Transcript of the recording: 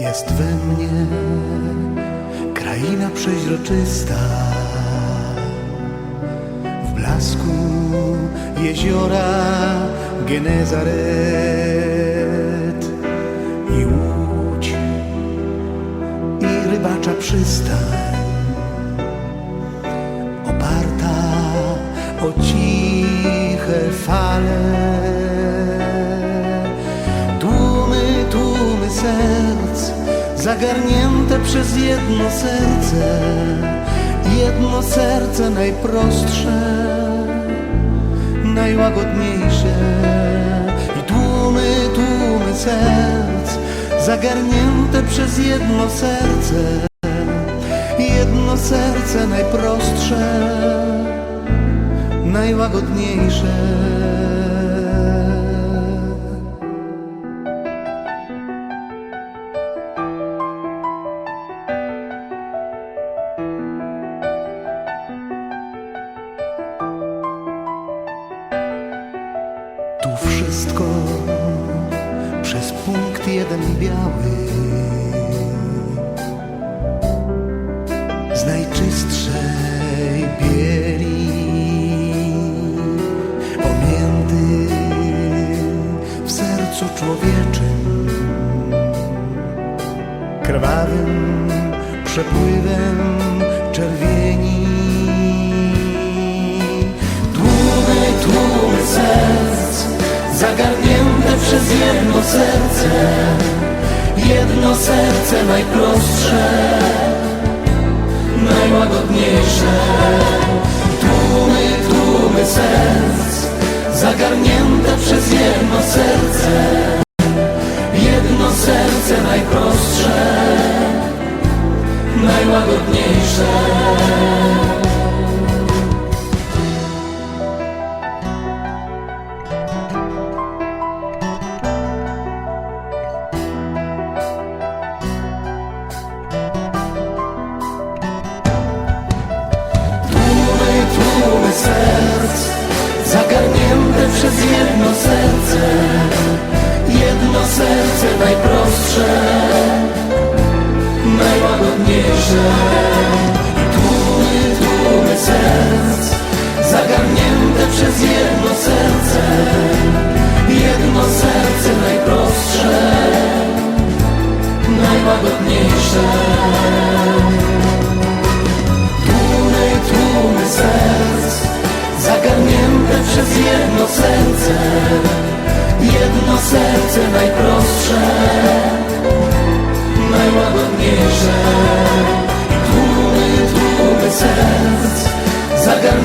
Jest we mnie. Kraina przeźroczysta. W blasku jeziora Genezaret. I łódź i rybacza przystań. Oparta o ciche fale Zagarnięte przez jedno serce Jedno serce najprostsze Najłagodniejsze. I tłumy, tłumy serc Zagarnięte przez jedno serce Jedno serce najprostsze Najłagodniejsze wszystko przez punkt jeden biały. Z najczystszej bieli omięty w sercu człowieczym. Krwawym przepływem czerwieni serce. Jedno serce najprostsze najłagodniejsze. Tłumy, tłumy serc Zagarnięte przez jedno serce. Jedno serce najprostsze Najłagodniejsze serc Zagarnięte przez jedno serce. Jedno serce najprostsze Najłagodniejsze serce najprostsze Najłagodniejsze. I tłumy, tłumy serc Zagarnięte